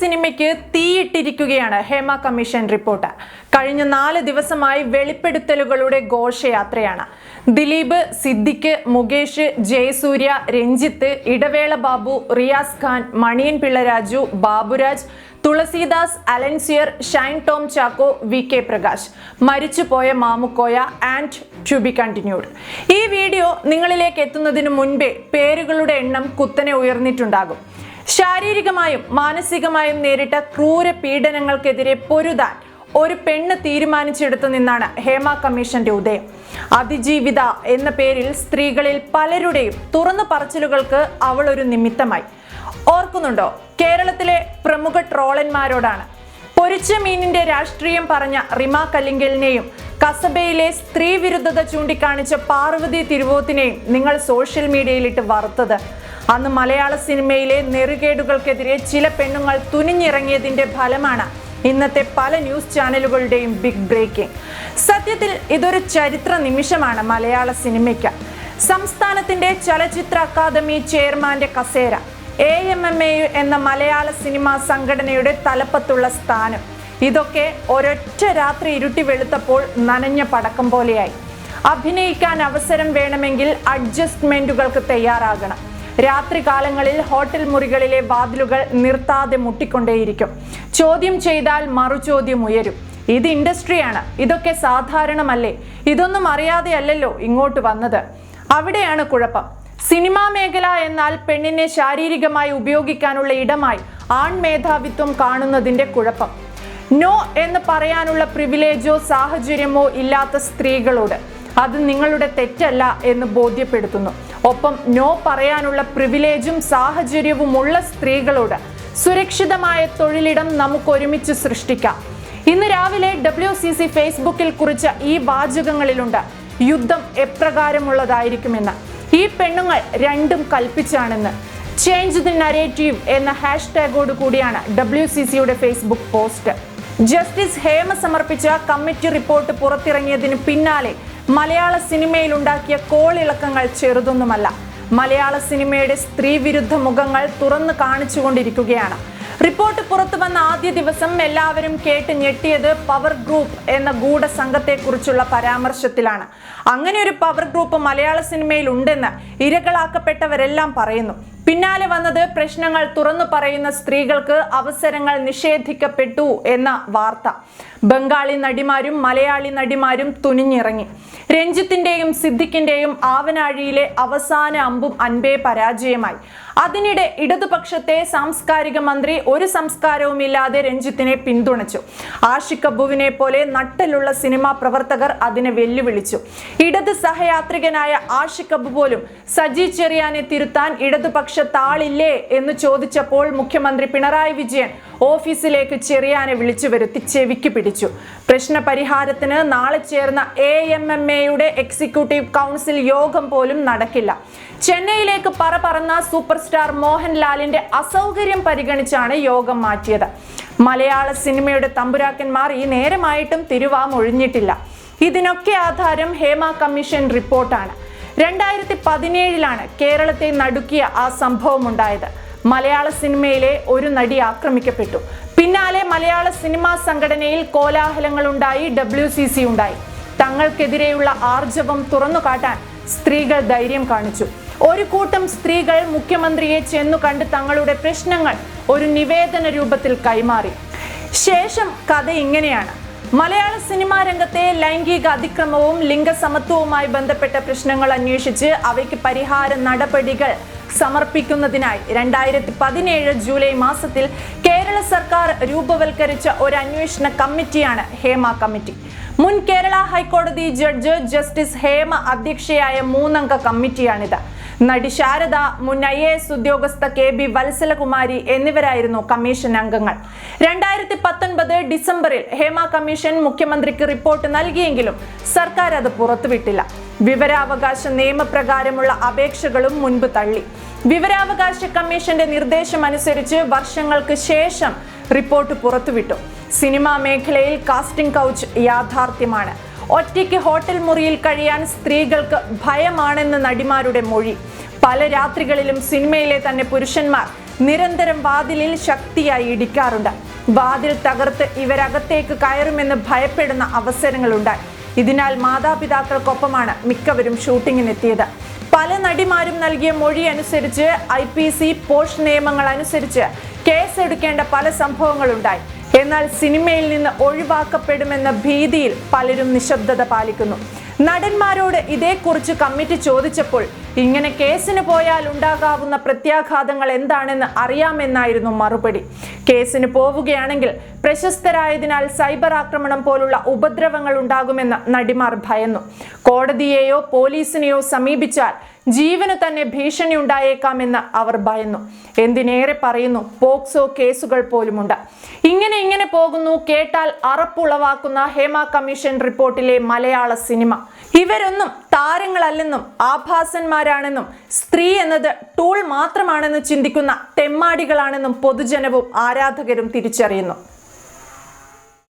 സിനിമയ്ക്ക് തീയിട്ടിരിക്കുകയാണ് Hema commission report. കഴിഞ്ഞ നാല് ദിവസമായി വെളിപ്പെടുത്തലുകളുടെ ഘോഷയാത്രയാണ്. Dileep Siddique Mukesh Jayasurya Ranjith Idavela Babu Riyaz Khan Maniyan Pillai Raju Baburaj Thulasidas Alencier Shine Tom Chacko V K Prakash. മരിച്ചുപോയ Mamukkoya and to be continued. ഈ വീഡിയോ നിങ്ങളിലേക്ക് എത്തുന്നതിന് മുൻപേ പേരുകളുടെ എണ്ണം കുത്തനെ ഉയർന്നിട്ടുണ്ടാകും. ശാരീരികമായും മാനസികമായും നേരിട്ട ക്രൂര പീഡനങ്ങൾക്കെതിരെ പൊരുതാൻ ഒരു പെണ്ണ് തീരുമാനിച്ചെടുത്തു നിന്നാണ് ഹേമ കമ്മീഷന്റെ ഉദയം. അതിജീവിത എന്ന പേരിൽ സ്ത്രീകളിൽ പലരുടെയും തുറന്നു പറച്ചിലുകൾക്ക് അവൾ ഒരു നിമിത്തമായി. ഓർക്കുന്നുണ്ടോ? കേരളത്തിലെ പ്രമുഖ ട്രോളന്മാരോടാണ്. പൊരിച്ച മീനിന്റെ രാഷ്ട്രീയം പറഞ്ഞ റിമ കല്ലിങ്കലിനെയും കസബയിലെ സ്ത്രീവിരുദ്ധത ചൂണ്ടിക്കാണിച്ച പാർവതി തിരുവോത്തിനെയും നിങ്ങൾ സോഷ്യൽ മീഡിയയിലിട്ട് വറുത്തത്. അന്ന് മലയാള സിനിമയിലെ നെറുകേടുകൾക്കെതിരെ ചില പെണ്ണുങ്ങൾ തുനിഞ്ഞിറങ്ങിയതിന്റെ ഫലമാണ് ഇന്നത്തെ പല ന്യൂസ് ചാനലുകളുടെയും ബിഗ് ബ്രേക്കിംഗ് സത്യത്തിൽ ഇതൊരു ചരിത്ര നിമിഷമാണ് മലയാള സിനിമയ്ക്ക്. സംസ്ഥാനത്തിന്റെ ചലച്ചിത്ര അക്കാദമി ചെയർമാന്റെ കസേര എ എം എം എ എന്ന മലയാള സിനിമാ സംഘടനയുടെ തലപ്പത്തുള്ള സ്ഥാനം. ഇതൊക്കെ ഒരൊറ്റ രാത്രി ഇരുട്ടി വെളുത്തപ്പോൾ നനഞ്ഞ പടക്കം പോലെയായി. അഭിനയിക്കാൻ അവസരം വേണമെങ്കിൽ അഡ്ജസ്റ്റ്മെന്റുകൾക്ക് തയ്യാറാകണം. രാത്രി കാലങ്ങളിൽ ഹോട്ടൽ മുറികളിലെ വാതിലുകൾ നിർത്താതെ മുട്ടിക്കൊണ്ടേയിരിക്കും. ചോദ്യം ചെയ്താൽ മറുചോദ്യം ഉയരും. ഇത് ഇൻഡസ്ട്രിയാണ്. ഇതൊക്കെ സാധാരണമല്ലേ? ഇതൊന്നും അറിയാതെയല്ലല്ലോ ഇങ്ങോട്ട് വന്നത്. അവിടെയാണ് കുഴപ്പം. സിനിമാ മേഖല എന്നാൽ പെണ്ണിനെ ശാരീരികമായി ഉപയോഗിക്കാനുള്ള ഇടമായി ആൺമേധാവിത്വം കാണുന്നതിന്റെ കുഴപ്പം. നോ എന്ന് പറയാനുള്ള പ്രിവിലേജോ സാഹചര്യമോ ഇല്ലാത്ത സ്ത്രീകളോട്. അത് നിങ്ങളുടെ തെറ്റല്ല എന്ന് ബോധ്യപ്പെടുത്തുന്നു. ഒപ്പം നോ പറയാനുള്ള പ്രിവിലേജും സാഹചര്യവും ഉള്ള സ്ത്രീകളോട് സുരക്ഷിതമായ തൊഴിലിടം നമുക്ക് ഒരുമിച്ച് സൃഷ്ടിക്കാം. ഇന്ന് രാവിലെ ഡബ്ല്യു സി സി ഫേസ്ബുക്കിൽ കുറിച്ച ഈ വാചകങ്ങളിലുണ്ട് യുദ്ധം എപ്രകാരമുള്ളതായിരിക്കുമെന്ന് ഈ പെണ്ണുങ്ങൾ രണ്ടും കൽപ്പിച്ചാണെന്ന്. ചേഞ്ച് ദി നരേറ്റീവ് എന്ന ഹാഷ് ടാഗോട് കൂടിയാണ് ഡബ്ല്യു സി സിയുടെ ഫേസ്ബുക്ക് പോസ്റ്റ്. ജസ്റ്റിസ് ഹേമ സമർപ്പിച്ച കമ്മിറ്റി റിപ്പോർട്ട് പുറത്തിറങ്ങിയതിന് പിന്നാലെ മലയാള സിനിമയിൽ ഉണ്ടാക്കിയ കോളിളക്കങ്ങൾ ചെറുതൊന്നുമല്ല. മലയാള സിനിമയുടെ സ്ത്രീവിരുദ്ധ മുഖങ്ങൾ തുറന്നു കാണിച്ചുകൊണ്ടിരിക്കുകയാണ്. റിപ്പോർട്ട് പുറത്തു വന്ന ആദ്യ ദിവസം എല്ലാവരും കേട്ട് ഞെട്ടിയത് പവർ ഗ്രൂപ്പ് എന്ന ഗൂഢസംഘത്തെക്കുറിച്ചുള്ള പരാമർശത്തിലാണ്. അങ്ങനെ ഒരു പവർ ഗ്രൂപ്പ് മലയാള സിനിമയിൽ ഉണ്ടെന്ന് ഇരകളാക്കപ്പെട്ടവരെല്ലാം പറയുന്നു. പിന്നാലെ വന്നത് പ്രശ്നങ്ങൾ തുറന്നു പറയുന്ന സ്ത്രീകൾക്ക് അവസരങ്ങൾ നിഷേധിക്കപ്പെട്ടു എന്ന വാർത്ത. ബംഗാളി നടിമാരും മലയാളി നടിമാരും തുനിഞ്ഞിറങ്ങി. രഞ്ജിത്തിന്റെയും സിദ്ദിഖിന്റെയും ആവനാഴിയിലെ അവസാന അമ്പും അൻപേ പരാജയമായി. അതിനിടെ ഇടതുപക്ഷത്തെ സാംസ്കാരിക മന്ത്രി ഒരു സംസ്കാരവുമില്ലാതെ രഞ്ജിത്തിനെ പിന്തുണച്ചു. ആഷിഖ് അബുവിനെ പോലെ നട്ടലുള്ള സിനിമാ പ്രവർത്തകർ അതിനെ വെല്ലുവിളിച്ചു. ഇടത് സഹയാത്രികനായ ആഷിഖ് അബു പോലും സജി ചെറിയാനെ തിരുത്താൻ ഇടതുപക്ഷ താളില്ലേ എന്ന് ചോദിച്ചപ്പോൾ മുഖ്യമന്ത്രി പിണറായി വിജയൻ ഓഫീസിലേക്ക് ചെറിയാനെ വിളിച്ചു വരുത്തി ചെവിക്ക് പിടിച്ചു. പ്രശ്ന പരിഹാരത്തിന് നാളെ ചേർന്ന എ എം എം എയുടെ എക്സിക്യൂട്ടീവ് കൗൺസിൽ യോഗം പോലും നടക്കില്ല. ചെന്നൈയിലേക്ക് പറ പറന്ന സൂപ്പർ സ്റ്റാർ മോഹൻലാലിന്റെ അസൗകര്യം പരിഗണിച്ചാണ് യോഗം മാറ്റിയത്. മലയാള സിനിമയുടെ തമ്പുരാക്കന്മാർ ഈ നേരമായിട്ടും തിരുവാമൊഴിഞ്ഞിട്ടില്ല ഇതിനൊക്കെ ആധാരം ഹേമ കമ്മീഷൻ റിപ്പോർട്ടാണ്. രണ്ടായിരത്തി പതിനേഴിലാണ് കേരളത്തെ നടുക്കിയ ആ സംഭവം ഉണ്ടായത് മലയാള സിനിമയിലെ ഒരു നടി ആക്രമിക്കപ്പെട്ടു. പിന്നാലെ മലയാള സിനിമാ സംഘടനയിൽ കോലാഹലങ്ങളുണ്ടായി ഡബ്ല്യു സി സി ഉണ്ടായി. തങ്ങൾക്കെതിരെയുള്ള ആർജവം തുറന്നു കാട്ടാൻ സ്ത്രീകൾ ധൈര്യം കാണിച്ചു. ഒരു കൂട്ടം സ്ത്രീകൾ മുഖ്യമന്ത്രിയെ ചെന്നു കണ്ട് തങ്ങളുടെ പ്രശ്നങ്ങൾ ഒരു നിവേദന രൂപത്തിൽ കൈമാറി. ശേഷം കഥ ഇങ്ങനെയാണ്. മലയാള സിനിമാ രംഗത്തെ ലൈംഗിക അതിക്രമവും ലിംഗസമത്വവുമായി ബന്ധപ്പെട്ട പ്രശ്നങ്ങൾ അന്വേഷിച്ച് അവയ്ക്ക് പരിഹാര നടപടികൾ സമർപ്പിക്കുന്നതിനായി രണ്ടായിരത്തി പതിനേഴ് ജൂലൈ മാസത്തിൽ കേരള സർക്കാർ രൂപവൽക്കരിച്ച ഒരു അന്വേഷണ കമ്മിറ്റിയാണ് ഹേമ കമ്മിറ്റി. മുൻ കേരള ഹൈക്കോടതി ജഡ്ജ് ജസ്റ്റിസ് ഹേമ അധ്യക്ഷയായ മൂന്നംഗ കമ്മിറ്റിയാണിത്. നടി ശാരദ മുൻ ഐ എ എസ് ഉദ്യോഗസ്ഥ കെ ബി വത്സലകുമാരി എന്നിവരായിരുന്നു കമ്മീഷൻ അംഗങ്ങൾ. രണ്ടായിരത്തി പത്തൊൻപത് ഡിസംബറിൽ ഹേമ കമ്മീഷൻ മുഖ്യമന്ത്രിക്ക് റിപ്പോർട്ട് നൽകിയെങ്കിലും സർക്കാർ അത് പുറത്തുവിട്ടില്ല. വിവരാവകാശ നിയമപ്രകാരമുള്ള അപേക്ഷകളും മുൻപ് തള്ളി. വിവരാവകാശ കമ്മീഷന്റെ നിർദ്ദേശം അനുസരിച്ച് വർഷങ്ങൾക്ക് ശേഷം റിപ്പോർട്ട് പുറത്തുവിട്ടു. സിനിമാ മേഖലയിൽ കാസ്റ്റിംഗ് കൗച്ച് യാഥാർത്ഥ്യമാണ്. ഒറ്റയ്ക്ക് ഹോട്ടൽ മുറിയിൽ കഴിയാൻ സ്ത്രീകൾക്ക് ഭയമാണെന്ന് നടിമാരുടെ മൊഴി. പല രാത്രികളിലും സിനിമയിലെ തന്നെ പുരുഷന്മാർ നിരന്തരം വാതിലിൽ ശക്തിയായി ഇടിക്കാറുണ്ട്. വാതിൽ തകർത്ത് ഇവരകത്തേക്ക് കയറുമെന്ന് ഭയപ്പെടുന്ന അവസരങ്ങളുണ്ടായി. ഇതിനാൽ മാതാപിതാക്കൾക്കൊപ്പമാണ് മിക്കവരും ഷൂട്ടിങ്ങിനെത്തിയത്. പല നടിമാരും നൽകിയ മൊഴി അനുസരിച്ച് ഐ പി സി പോഷ് നിയമങ്ങൾ അനുസരിച്ച് കേസെടുക്കേണ്ട പല സംഭവങ്ങളുണ്ടായി. എന്നാൽ സിനിമയിൽ നിന്ന് ഒഴിവാക്കപ്പെടുമെന്ന ഭീതിയിൽ പലരും നിശബ്ദത പാലിക്കുന്നു. നടന്മാരോട് ഇതേക്കുറിച്ച് കമ്മിറ്റി ചോദിച്ചപ്പോൾ ഇങ്ങനെ കേസിന് പോയാൽ ഉണ്ടാകാവുന്ന പ്രത്യാഘാതങ്ങൾ എന്താണെന്ന് അറിയാമെന്നായിരുന്നു മറുപടി. കേസിന് പോവുകയാണെങ്കിൽ പ്രശസ്തരായതിനാൽ സൈബർ ആക്രമണം പോലുള്ള ഉപദ്രവങ്ങൾ ഉണ്ടാകുമെന്ന് നടിമാർ ഭയന്നു. കോടതിയെയോ പോലീസിനെയോ സമീപിച്ചാൽ ജീവന് തന്നെ ഭീഷണി ഉണ്ടായേക്കാമെന്ന് അവർ ഭയന്നു. എന്തിനേറെ പറയുന്നു പോക്സോ കേസുകൾ പോലുമുണ്ട്. ഇങ്ങനെ ഇങ്ങനെ പോകുന്നു കേട്ടാൽ അറപ്പുളവാക്കുന്ന ഹേമ കമ്മീഷൻ റിപ്പോർട്ടിലെ മലയാള സിനിമ. ഇവരൊന്നും താരങ്ങളല്ലെന്നും ആഭാസന്മാരാണെന്നും സ്ത്രീ എന്നത് ടൂൾ മാത്രമാണെന്ന് ചിന്തിക്കുന്ന തെമ്മാടികളാണെന്നും പൊതുജനവും ആരാധകരും തിരിച്ചറിയുന്നു.